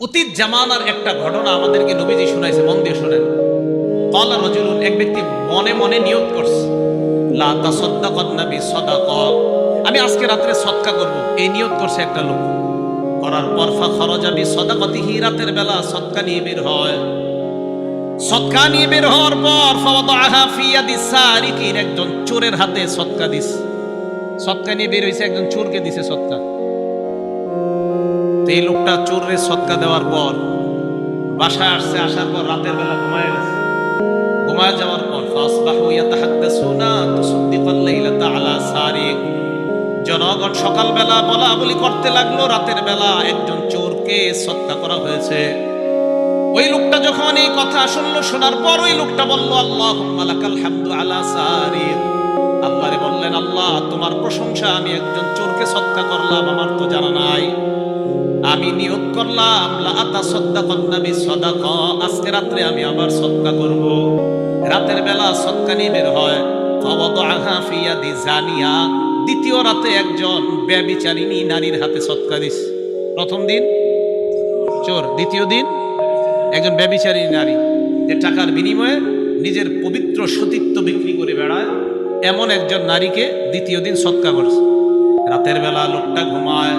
অতীত জামানার একটা ঘটনা আমাদেরকে নবীজি শুনাইছে, মন দিয়ে শোনেন। কলা নজরুল এক ব্যক্তি মনে মনে নিয়োগ করছে। আমি আজকে রাত্রে সৎকা করব। এই নিয়োগ করছে একটা লোক। করার পর ফা খরজাবি সদাকতিহি, রাতের বেলা সদকা নিয়ে বের হয়। সৎকা নিয়ে বের হওয়ার পর ফাওয়াদাহা ফি ইয়াদি সারিকিন, একজন চোরের হাতে সৎকা দিস সদকা নিয়ে বের হইছে, একজন চোরকে দিছে সদকা। তো এই লোকটা চোরের সদকা দেওয়ার পর বাসায় আসছে, আসার পর রাতের বেলা ঘুমায় গেছে। ঘুমায় যাওয়ার পর ফাসবাহু ইয়াতাহাদ্দাসুনা তুসাদ্দিকাল লাইলাতা আলা সারিক। জনগণ সকালবেলা বলা বলি করতে লাগল, রাতের বেলা একজন চোরকে সৎকা করা হয়েছে। ওই লোকটা যখন এই কথা শুনলো, শোনার পর ওই লোকটা বলল আল্লাহ লাকাল হামদু আলা সারিক। আল্লাহরে বললেন, আল্লাহ, তোমার প্রশংসা, আমি একজন চোরকে সৎকা করলাম, আমার তো জানা নাই। আমি নিয়োগ করলাম। লা আতা সদ্দাকান নাবি সাদাকা। আজকে রাত্রে আমি আবার সৎকা করব। রাতের বেলা সৎকা নিয়ে বের হয়। ফাওয়াদাহা ফি ইয়াদি জানিয়া। দ্বিতীয় রাতে একজন ব্যভিচারিণী নারীর হাতে সৎকা দিস। প্রথম দিন? চোর। দ্বিতীয় দিন? একজন ব্যভিচারিণী নারী। যে টাকার বিনিময়ে নিজের পবিত্র সতীত্ব বিক্রি করে বেড়ায়, এমন একজন নারীকে দ্বিতীয় দিন সৎকা করছে। রাতের বেলা লোকটা ঘুমায়,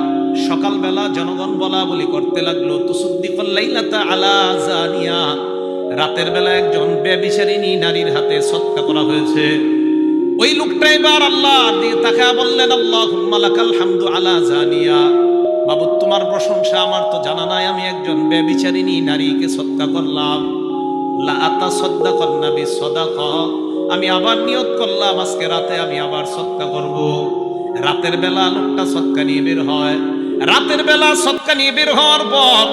সকালবেলা জনগণ বলা বলি করতে লাগল আলা রাতের বেলা একজন ব্যভিচারিণী নারীর হাতে সৎকা করা হয়েছে। ওই লোকটা এবার আল্লাহ দিয়ে তাকে বললেন আল্লাহ আলা জানিয়া। বাবু তোমার প্রশংসা আমার তো জানা নাই, আমি একজন ব্যভিচারিণী নারীকে সৎকা করলাম। লা সদাক। আমি আবার নিয়ত করলাম, আজকে রাতে আমি আবার সৎকা করব। রাতের বেলা লোকটা সৎকা নিয়ে বের হয়। রাতের বেলা সৎকা নিয়ে বের হওয়ার পর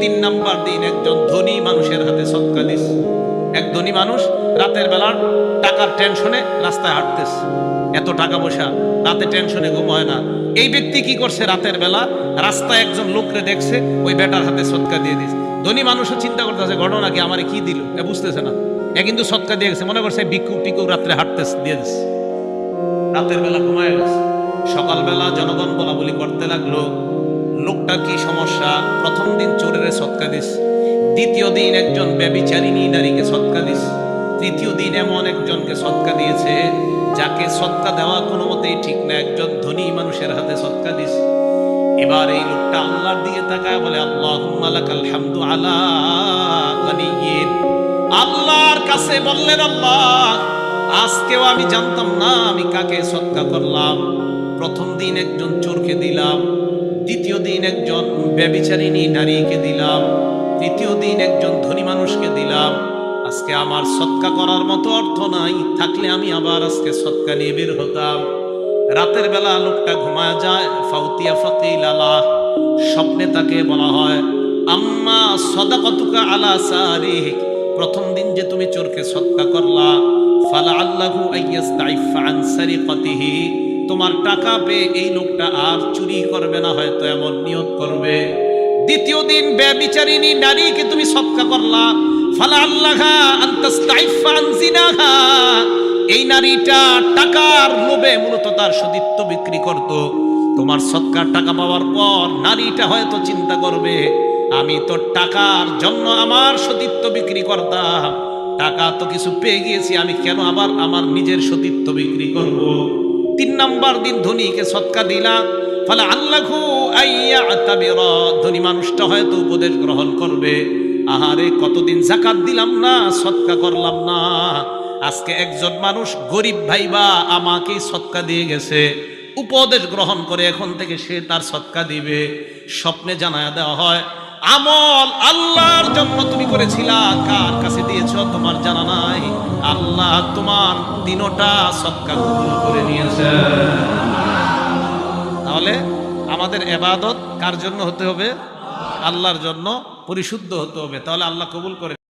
তিন নাম্বার দিন একজন ধনী মানুষের হাতে সৎকা দিস। এক ধনী মানুষ রাতের বেলা টাকার টেনশনে রাস্তায় হাঁটতেস। এত টাকা পয়সা রাতে টেনশনে ঘুম হয় না। এই ব্যক্তি কি করছে? রাতের বেলা রাস্তায় একজন লোকরে দেখছে, ওই বেটার হাতে সৎকা দিয়ে দিস। ধনী মানুষও চিন্তা করতেছে, ঘটনা কি? আমারে কি দিল? এ বুঝতেছে না। এ কিন্তু সৎকা দিয়ে গেছে। মনে করছে বিক্ষু টিকু রাত্রে হাঁটতেছে দিয়ে রাতের বেলা ঘুমায় গেছে। সকালবেলা জনগণ বলা বলি করতে লাগল লোকটার কি সমস্যা? প্রথম দিন চোরের সৎকা দিস দ্বিতীয় দিন একজন ব্যবিচারিণী নারীকে সৎকা দিস তৃতীয় দিন এমন একজনকে সৎকা দিয়েছে, যাকে সৎকা দেওয়া কোনো মতেই ঠিক না। একজন ধনী মানুষের হাতে সৎকা দিস এবার এই লোকটা আল্লাহর দিকে তাকায় বলে আল্লাহ লাকাল হামদু আলা আল্লাহর কাছে বললেন, আল্লাহ, আজকেও আমি জানতাম না আমি কাকে সৎকা করলাম। প্রথম দিন একজন চোরকে দিলাম, দ্বিতীয় দিন একজন ব্যবিচারিণী নারীকে দিলাম, তৃতীয় দিন একজন ধনী মানুষকে দিলাম। আজকে আমার সৎকা করার মতো অর্থ নাই, থাকলে আমি আবার আজকে সৎকা নিয়ে বের হতাম। রাতের বেলা লোকটা ঘুমায় যায়, ফাউতিয়া ফাকিল আলা, স্বপ্নে তাকে বলা হয়, আম্মা সদা সদাকতুকা আলা সারিক প্রথম দিন যে তুমি চোরকে সৎকা করলা ফালা আল্লাহু আইয়াস্তাইফা আন সারিকাতিহি, তোমার টাকা পেয়ে এই লোকটা আর চুরি করবে না, হয়তো এমন নিয়ত করবে। দ্বিতীয় দিন ব্যবিচারিণী নারীকে তুমি সৎকা করলা ফালা আল্লাহা আন্তাস্তাইফা এই নারীটা টাকার লোভে মূলত তার সতীত্ব বিক্রি করত। তোমার সৎকার টাকা পাওয়ার পর নারীটা হয়তো চিন্তা করবে আমি তো টাকার জন্য আমার সতীত্ব বিক্রি করতাম। টাকা তো কিছু পেয়ে গিয়েছি, আমি কেন আবার আমার নিজের সতীত্ব বিক্রি করব? তিন নাম্বার দিন ধনীকে সৎকা দিলাম। ফলে আল্লাহু ধনী মানুষটা হয়তো উপদেশ গ্রহণ করবে। আহারে, কতদিন জাকাত দিলাম না, সৎকা করলাম না। আজকে একজন মানুষ গরিব ভাইবা আমাকেই সৎকা দিয়ে গেছে। উপদেশ গ্রহণ করে এখন থেকে সে তার সৎকা দিবে। স্বপ্নে জানায় দেওয়া হয় আমল আল্লাহর জন্য তুমি করেছিলা। কার কাছে দিয়েছ তোমার জানা নাই? আল্লাহ তোমার তিনোটা সৎকা কবুল করে নিয়েছে। তাহলে আমাদের এবাদত কার জন্য হতে হবে? আল্লাহর জন্য পরিশুদ্ধ হতে হবে। তাহলে আল্লাহ কবুল করে